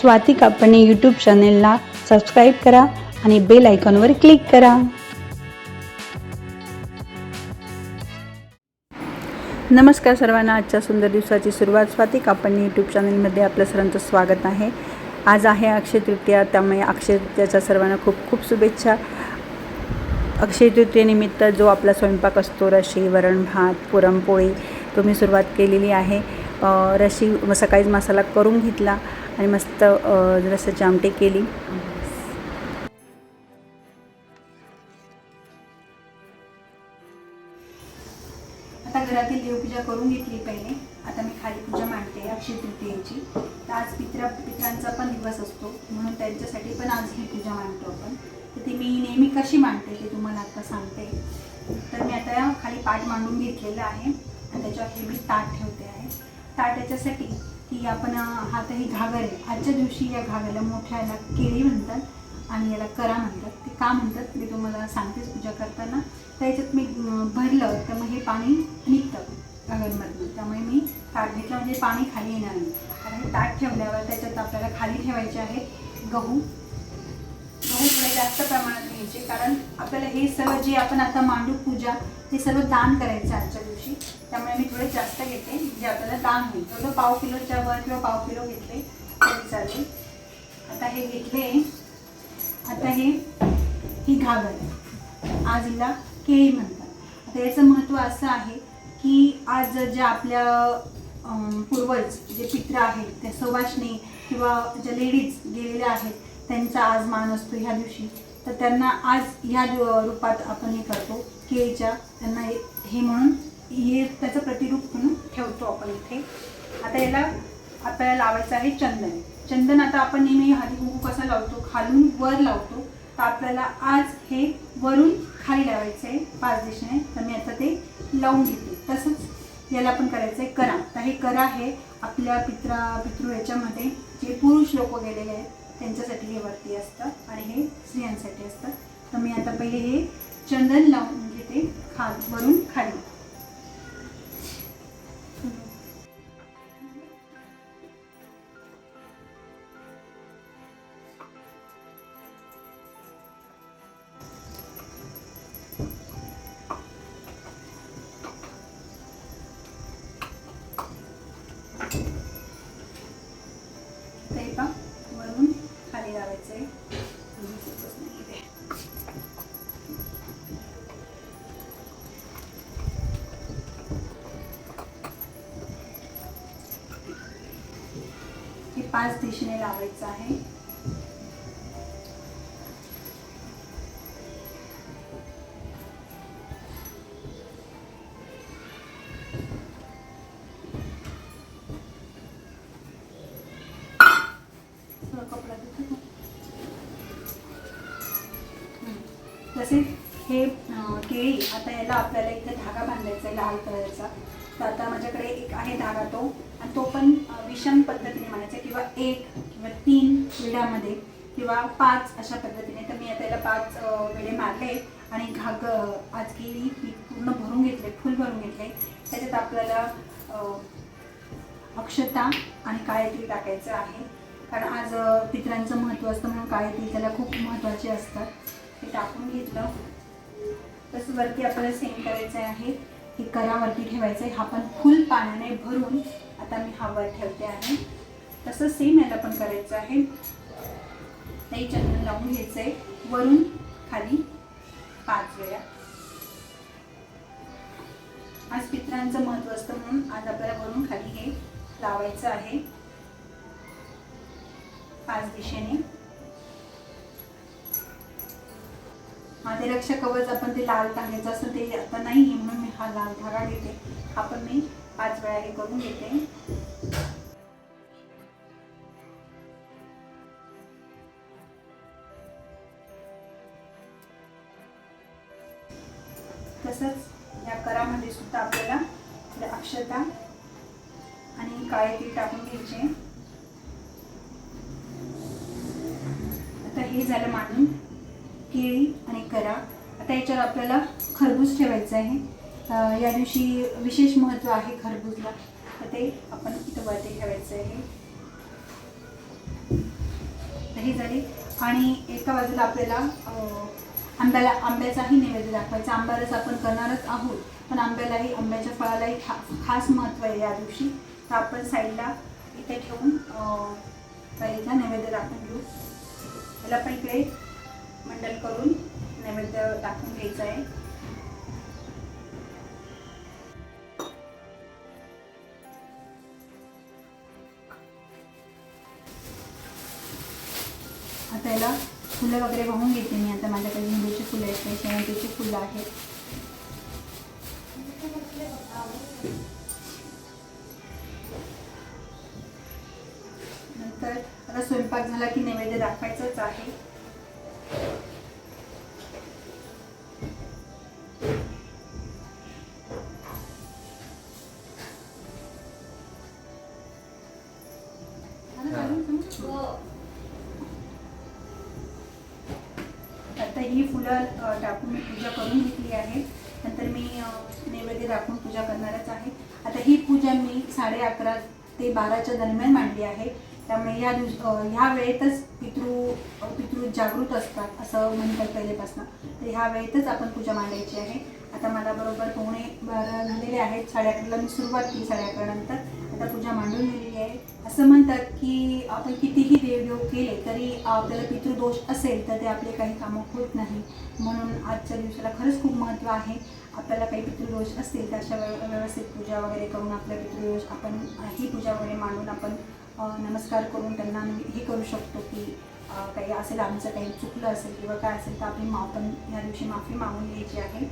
Swati Kapne YouTube चॅनेलला subscribe करा आणि बेल आयकॉनवर क्लिक करा. नमस्कार सर्वांना आजच्या सुंदर दिवसाची सुरुवात स्वाती कापणे यूट्यूब चॅनलमध्ये आपलं सर्वांचं स्वागत आहे. आज आहे अक्षय तृतीया त्यामुळे अक्षय तृतीयाच्या सर्वांना खूप खूप शुभेच्छा. अक्षय तृतीयेनिमित्त जो आपला स्वयंपाक असतो रशी वरण भात पुरणपोळी तो मी सुरुवात केलेली आहे. रशी सकाळीच मसाला करून घेतला. आणि मस्त जरासं रसाची केली. आता घरातील देवपूजा करून घेतली पहिले. आता मी खाली पूजा मांडते अक्षय तृतीयेची. तर आज पित्रा पित्रांचा पण दिवस असतो म्हणून त्यांच्यासाठी पण आज ही पूजा मांडतो आपण. तर ती मी नेहमी कशी मांडते ते तुम्हाला आता सांगते. तर मी आता खाली पाठ मांडून घेतलेलं आहे. आणि त्याच्यावर हे मी ताट ठेवते आहे. ताट याच्यासाठी की आपण हा तरी ही घागर आहे. आजच्या दिवशी या घागरला मोठ्या याला केळी म्हणतात आणि याला करा म्हणतात. ते का म्हणतात मी तुम्हाला सांगतेच पूजा करताना. तर याच्यात मी भरलं तर मग हे पाणी निघतं घागरमधून. त्यामुळे मी ताट घेतलं म्हणजे पाणी खाली येणार नाही. आणि हे ताट ठेवल्यावर त्याच्यात आपल्याला खाली ठेवायचे आहेत गहू गहू थोडे जास्त प्रमाणात घ्यायचे कारण आपल्याला हे सर्व जे आपण आता मांडू पूजा हे सर्व दान करायचं आजच्या दिवशी. त्यामुळे मी थोडे जास्त घेते जे आपल्याला दान होईल. थोडं पाव किलोच्या वर किंवा पाव किलो घेतले तरी चालेल. आता हे घेतले. आता हे ही घागर. आज हिला केळी म्हणतात. आता याचं महत्त्व असं आहे की आज ज्या आपल्या पूर्वज जे पित्र आहेत त्या सवाशणी किंवा ज्या लेडीज गेलेल्या आहेत त्यांचा आज मान असतो ह्या दिवशी. तर त्यांना आज ह्या दिव- रूपात आपण हे करतो केळीच्या त्यांना हे हे म्हणून हे त्याचं प्रतिरूप म्हणून ठेवतो आपण इथे. आता याला आपल्याला लावायचं आहे चंदन. चंदन आता आपण नेहमी हळदी कुंकू कसा लावतो? खालून वर लावतो. तर आपल्याला आज हे वरून खाली लावायचं आहे पाच दिशेने. तर मी आता ते लावून घेते. तसंच याला पण करायचं आहे करा. तर हे करा हे आपल्या पित्रा पितृ याच्यामध्ये जे पुरुष लोक गेलेले आहेत त्यांच्यासाठी हे वरती असतं आणि हे स्त्रियांसाठी असतं. तर मी आता पहिले हे चंदन लावून घेते खा वरून खाली. पाच दिशेने लावायचं आहे. तसेच हे केळी आता याला आपल्याला इथे धागा बांधायचा आहे लाल कलरचा. तर आता माझ्याकडे एक आहे धागा तो. तो पण विषम पद्धतीने मारायचा किंवा एक किंवा तीन विड्यामध्ये किंवा पाच अशा पद्धतीने. तर मी आता याला पाच अं, विडे मारले आणि घाग आज ही पूर्ण भरून घेतले फुल भरून घेतले. त्याच्यात आपल्याला अक्षता आणि काळे तीळ टाकायचं आहे. कारण आज पित्रांचं पितरांचं महत्त्व असतं म्हणून काळे तीळ त्याला खूप महत्त्वाचे असतात. हे टाकून घेतलं. तसं वरती आपल्याला सेम करायचं आहे. हे करावरती ठेवायचं आहे हा पण फुल पाण्याने भरून आता मी हा वर ठेवते आहे तसं सेम याला पण करायचं आहे. नाही चंदन लावून घ्यायचं आहे वरून खाली पाच वेळा. आज पित्रांचं महत्त्व असतं म्हणून आज आपल्याला वरून खाली हे लावायचं आहे. पाच दिशेने. माझे रक्षा कवच आपण ते लाल टाकायचं असं ते आता नाही आहे म्हणून मी हा लाल धागा घेते. हा पण मी पाच वेळा हे करून घेते. तसंच या करामध्ये सुद्धा आपल्याला म्हणजे अक्षता आणि काळे तीळ टाकून घ्यायचे. आता हे झालं मांडून केळी आणि करा. आता याच्यावर आपल्याला खरबूज ठेवायचं आहे. या दिवशी विशेष महत्त्व आहे खरबूजला. तर ते आपण इथं वरती ठेवायचं आहे. तर ही झाली. आणि एका बाजूला आपल्याला आंब्याला आंब्याचाही नैवेद्य दाखवायचा. आंबा आपण करणारच आहोत पण आंब्यालाही आंब्याच्या फळालाही खा खास महत्त्व आहे या दिवशी. तर आपण साईडला इथे ठेवून अं, पहिला नैवेद्य दाखवून घेऊ. त्याला पण इकडे मंडल करून नैवेद्य दाखवून घ्यायचं आहे. आता याला फुलं वगैरे वाहून घेते मी. आता माझ्याकडे झेंडूची फुलं आहेत काही शेवंतीची फुलं आहेत. नंतर आता स्वयंपाक झाला की नैवेद्य दाखवायचंच आहे. फुलं टाकून मी पूजा करून घेतली आहे. नंतर मी नैवेद्य दाखवून पूजा करणारच आहे. आता ही पूजा मी साडे अकरा ते बाराच्या दरम्यान मांडली आहे. त्यामुळे या दिवस ह्या वेळेतच पितृ पितृ जागृत असतात असं म्हणतात पहिलेपासून. तर ह्या वेळेतच आपण पूजा मांडायची आहे. आता मला बरोबर पावणे बारा झालेले आहेत. साडे अकराला मी सुरुवात केली साडे अकरा नंतर आता पूजा मांडून दिलेली आहे. असं म्हणतात की आपण कितीही देवदेव केले तरी आपल्याला पितृदोष असेल तर ते आपले काही कामं होत नाही. म्हणून आजच्या दिवसाला खरंच खूप महत्त्व आहे. आपल्याला काही पितृदोष असतील तर अशा व्यव- व्यवस्थित पूजा वगैरे करून आपल्या पितृदोष आपण ही पूजा वगैरे मांडून आपण नमस्कार करून त्यांना हे करू शकतो की काही असेल आमचं काही चुकलं असेल किंवा काय असेल तर आपली मा ह्या दिवशी माफी मागून घ्यायची आहे.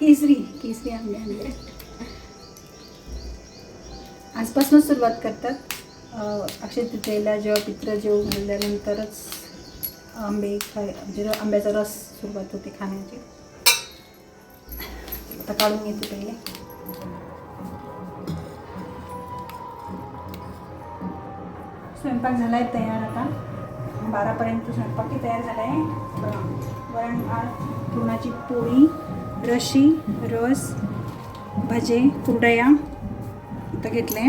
केसरी केसरी आंबे आणले आजपासूनच सुरुवात करतात. अक्षय तृतीयेला जेव्हा पित्र जेव गेल्यानंतरच आंबे खाय म्हणजे आंब्याचा रस सुरुवात होते खाण्याची. आता काढून घेते पहिले. स्वयंपाक झाला आहे तयार आता. बारापर्यंत स्वयंपाकही तयार झाला आहे वरण भात पुरणाची पोळी रशी रस भजे कुरडया आता घेतले.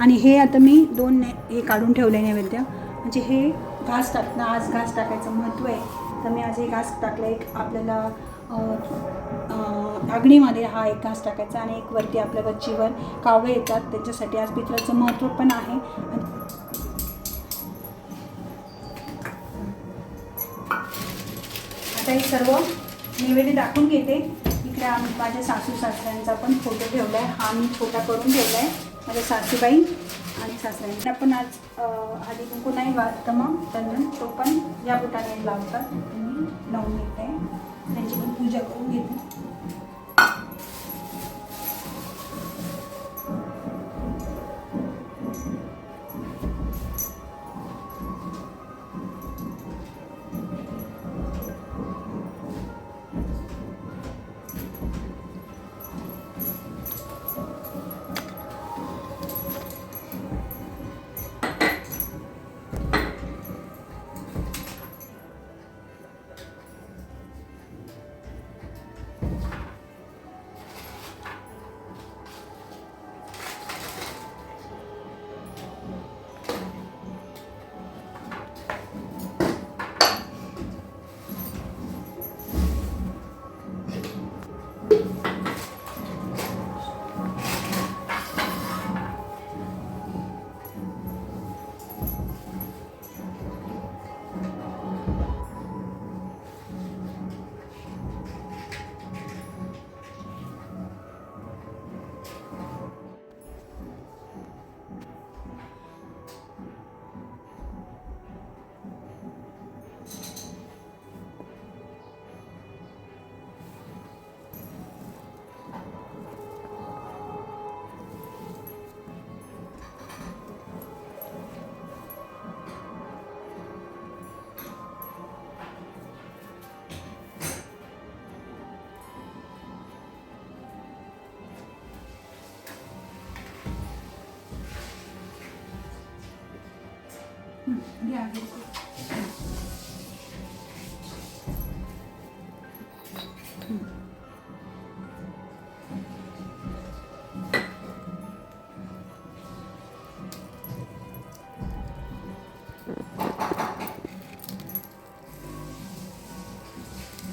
आणि हे आता मी दोन ने हे काढून ठेवले नैवेद्य. म्हणजे हे घास टाकणं आज घास टाकायचं महत्त्व आहे. तर मी आज हे घास टाकलं. एक आपल्याला अग्नीमध्ये हा एक घास टाकायचा आणि एक वरती आपल्या गच्चीवर कावळे येतात. त्यांच्यासाठी आज पितळाचं महत्त्व पण आहे. आता हे सर्व नैवेद्य दाखवून घेते. इकडे आम्ही माझ्या सासू सासऱ्यांचा पण फोटो ठेवला आहे हा मी छोटा करून ठेवला आहे माझ्या सासूबाई आणि सासऱ्यांना. पण आज आधी कुंकू नाही वाटतं मग. त्यांना तो पण या बुटाने लावतात. मी लावून घेते त्यांची पण पूजा करून घेते.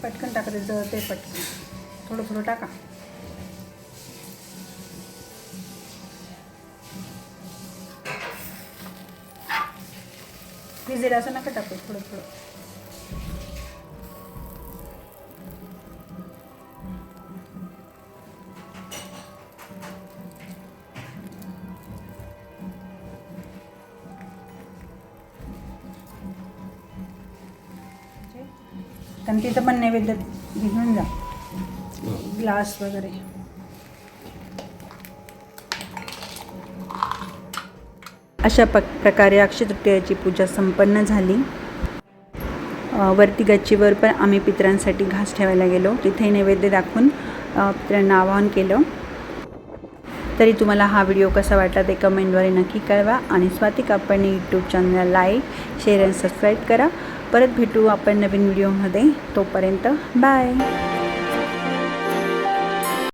पटकन टाका ते पटकन. थोडं थोडं टाका. भिजेल असं नका टाकू थोडं थोडं. कारण तिथं पण नैवेद्य घेऊन जा. ग्लास वगैरे. अशा प प्रकारे अक्षय तृतीयाची पूजा संपन्न झाली. वरती गच्चीवर पण आम्ही पितरांसाठी घास ठेवायला गेलो. तिथे नैवेद्य दाखवून पित्रांना आवाहन केलं. तरी तुम्हाला हा व्हिडिओ कसा वाटला ते कमेंटद्वारे नक्की कळवा. आणि स्वाती आपण यूट्यूब चॅनलला लाईक शेअर आणि सबस्क्राईब करा. परत भेटू आपण नवीन व्हिडिओमध्ये. तोपर्यंत बाय